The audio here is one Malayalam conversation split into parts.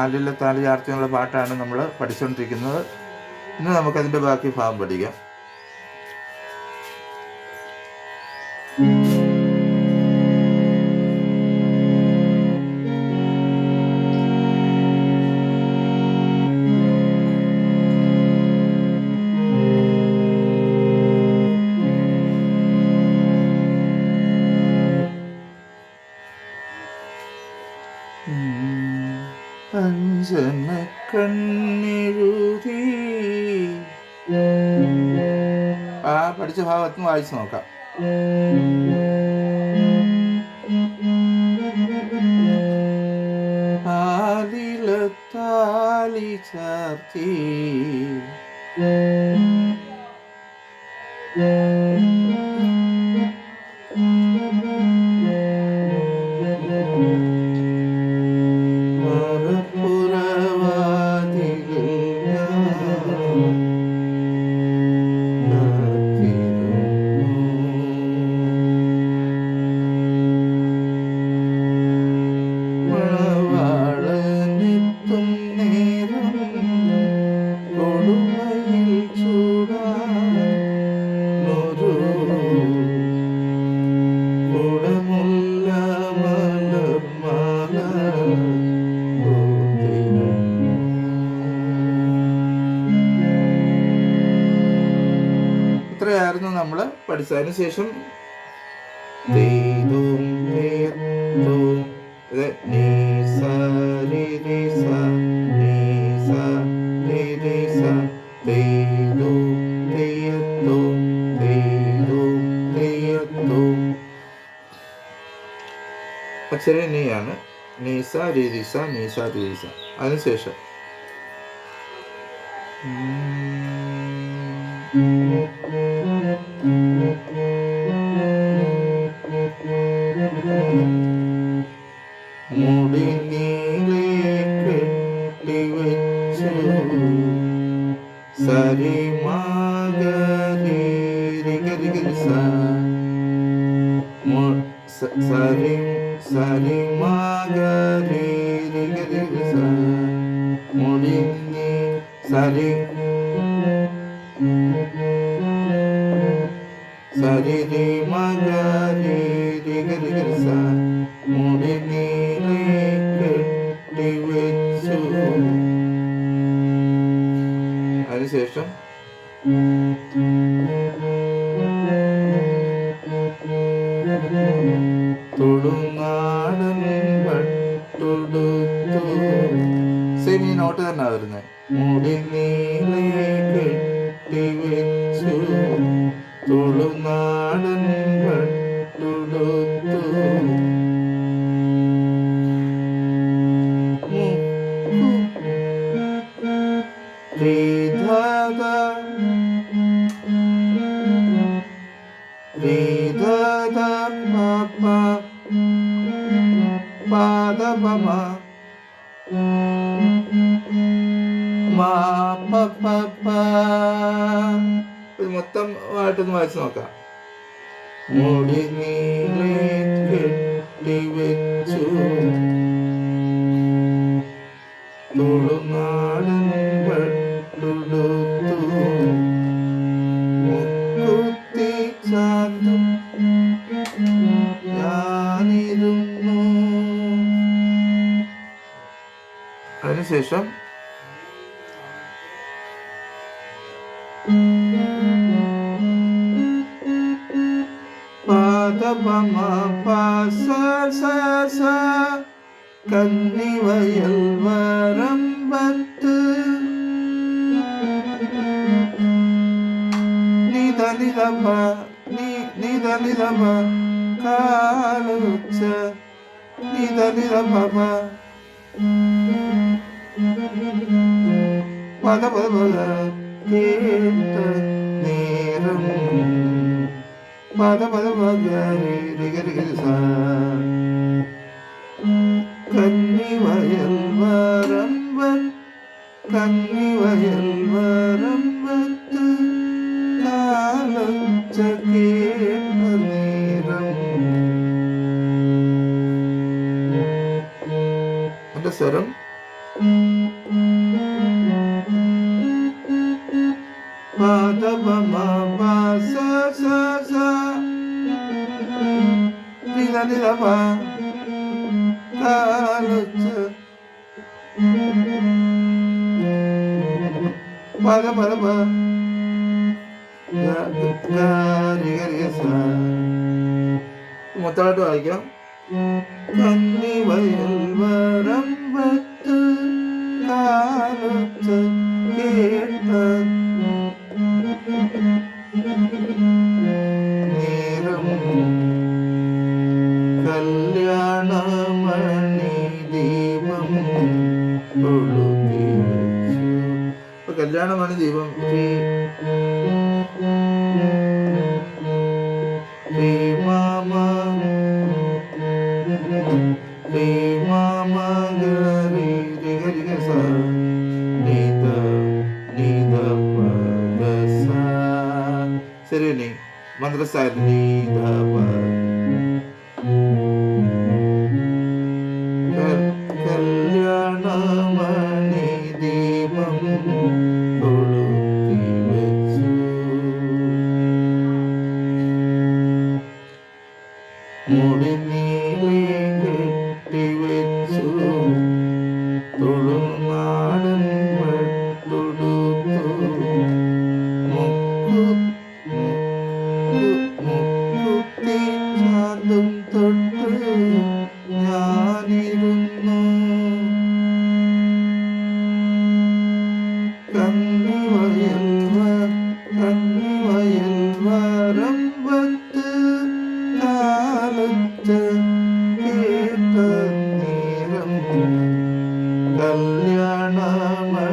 ആലിലെ താലി ചാർത്തിയുള്ള പാട്ടാണ് നമ്മൾ പഠിച്ചുകൊണ്ടിരിക്കുന്നത് ഇന്ന് നമുക്കതിന്റെ ബാക്കി ഭാഗം പഠിക്കാം. അഞ്ചന കണ്ണെഴുതി. ആ പഠിച്ച ഭാഗത്തുനിന്ന് വായിച്ചു നോക്കാം. ആലിലത്താലി ചാർത്തി. ദീദും നമ്മൾ പഠിച്ചതിന് ശേഷം? അക്ഷര നീയാണ്. നീസ രീതിസ നീസ രീതിസ അതിനുശേഷം. മുടി സരി സരി മാഗരി ഗരി ഗരി സ സരി സരി രി മഗരി മുടി നീലേ കെട്ടിവെച്ചു അതിനുശേഷം തുളുനാടൻ പട്ടുടുത്തു സെയിം ഈ നോട്ട് തന്നെ വരുന്നത് മുടി ആയിട്ടൊന്ന് വായിച്ചു നോക്കാം. മുടി നീളെ കെട്ടിവെച്ചു അതിനുശേഷം പാദപമ പാസ സ സ കന്നിവയൽ വരമ്പത്ത് നിത നിതപ നി നിത നിതപ കാലുച്ച നിത നിതപ പദ പദ പദ പദ കന്നിവയൽ മറമ്പൻ കന്നിവയൽ മറമ്പത്ത് കാലച്ച കേട്ട നേരം സ്വരം മൊത്തമായിട്ട് വായിക്കാം. കന്നി വയൽ വരമ്പത്ത് കാലത്ത് കേട്ട നേരം കല്യാണമണി ദീപം കൊളുത്തി കല്യാണമണി ദീപം. other said of the knee, കല്യാണമണി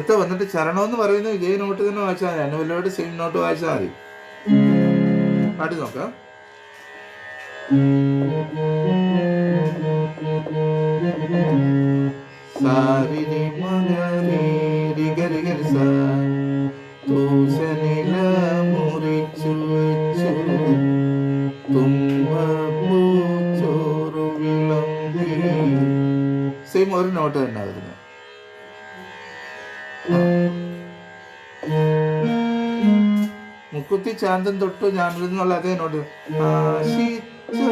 അടുത്ത വന്നിട്ട് ചരണം എന്ന് പറയുന്നത് ഇതേ നോട്ട് തന്നെ വായിച്ചാൽ മതി. അനുവലോട് സെയിം നോട്ട് വായിച്ചാൽ മതി. പാടി നോക്കാം. സെയിം ഒരു നോട്ട് തന്നെ വരുന്നത്. മുക്കുത്തി ചാന്തൻ തൊട്ടു ഞാനിരുന്നുള്ള അതേ നോട്ട്. ആശിച്ചു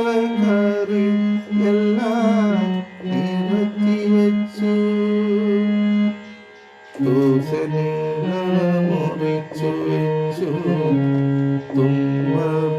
തുമ്പപ്പൂ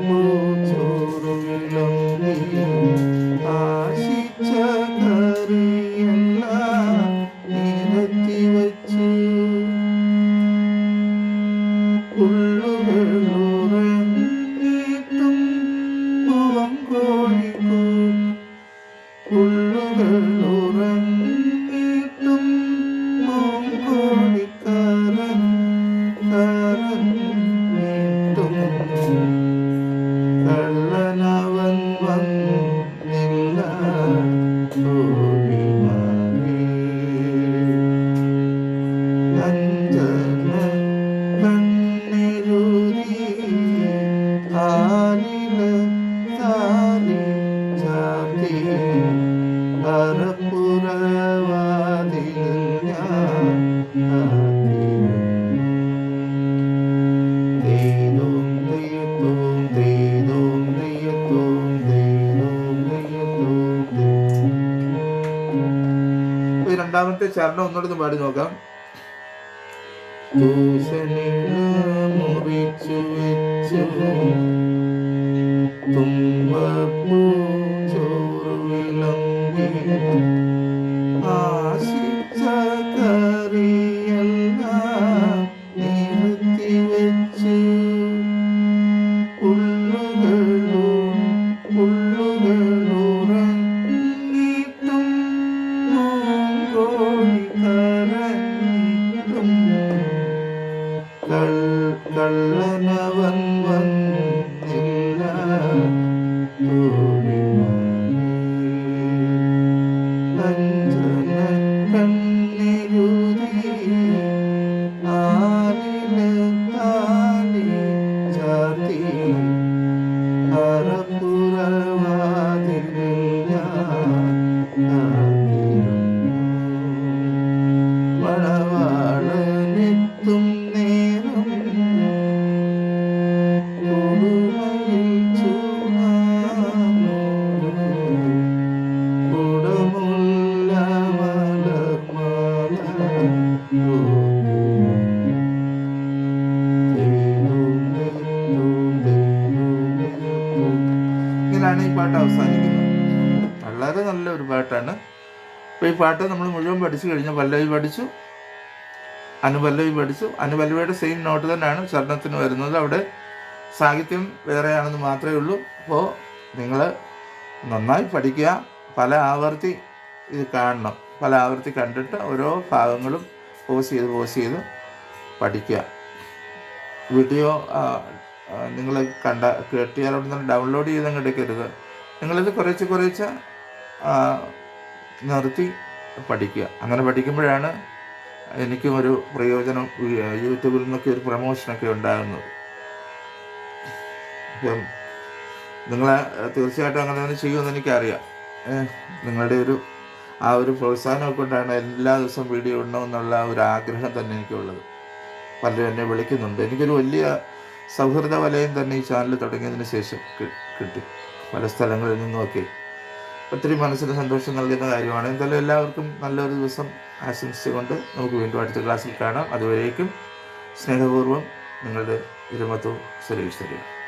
ഞാൻ രണ്ടാമത്തെ ചരണം ഒന്നുകൂടെ പാടി നോക്കാം. ദൂഷണില മുറിച്ചു വെച്ചു. கள்ளனவன் ഇങ്ങനെയാണ് ഈ പാട്ട് അവസാനിക്കുന്നത്. വളരെ നല്ല ഒരു പാട്ടാണ്. അപ്പോൾ ഈ പാട്ട് നമ്മൾ മുഴുവൻ പഠിച്ചു കഴിഞ്ഞാൽ പല്ലവി പഠിച്ചു. അനുപല്ലവി പഠിച്ചു. അനുപല്ലവിയുടെ സെയിം നോട്ട് തന്നെയാണ് ചരണത്തിന് വരുന്നത്. അവിടെ സാഹിത്യം വേറെയാണെന്ന് മാത്രമേ ഉള്ളൂ. അപ്പോൾ നിങ്ങൾ നന്നായി പഠിക്കുക. പല ആവർത്തി ഇത് കാണണം. പല ആവർത്തി കണ്ടിട്ട് ഓരോ ഭാഗങ്ങളും പോസ് ചെയ്ത് പോസ് ചെയ്ത് പഠിക്കുക. വീഡിയോ നിങ്ങൾ കണ്ട കേട്ടിയാൽ അവിടെ നിന്ന് ഡൗൺലോഡ് ചെയ്ത് അങ്ങോട്ട് എടുക്കരുത്. നിങ്ങളിത് കുറേശ്ശെ കുറേശ്ശെ നിർത്തി പഠിക്കുക. അങ്ങനെ പഠിക്കുമ്പോഴാണ് എനിക്കും ഒരു പ്രയോജനം യൂട്യൂബിൽ നിന്നൊക്കെ ഒരു പ്രൊമോഷനൊക്കെ ഉണ്ടാകുന്നത്. അപ്പം നിങ്ങൾ തീർച്ചയായിട്ടും അങ്ങനെ തന്നെ ചെയ്യുമെന്ന് എനിക്കറിയാം. നിങ്ങളുടെ ഒരു ആ ഒരു പ്രോത്സാഹനമൊക്കെ കൊണ്ടാണ് എല്ലാ ദിവസവും വീഡിയോ ഇടണമെന്നുള്ള ഒരു ആഗ്രഹം തന്നെ എനിക്കുള്ളത്. പലരും എന്നെ വിളിക്കുന്നുണ്ട്. എനിക്കൊരു വലിയ സൗഹൃദ വലയം തന്നെ ഈ ചാനൽ തുടങ്ങിയതിന് ശേഷം കിട്ടി. പല സ്ഥലങ്ങളിൽ നിന്നുമൊക്കെ. ഒത്തിരി മനസ്സിന് സന്തോഷം നൽകുന്ന കാര്യമാണ്. എന്തായാലും എല്ലാവർക്കും നല്ലൊരു ദിവസം ആശംസിച്ചുകൊണ്ട് നമുക്ക് വീണ്ടും അടുത്ത ക്ലാസ്സിൽ കാണാം. അതുവരേക്കും സ്നേഹപൂർവം നിങ്ങളുടെ വിരമത്വം സുരേഷ് തരിക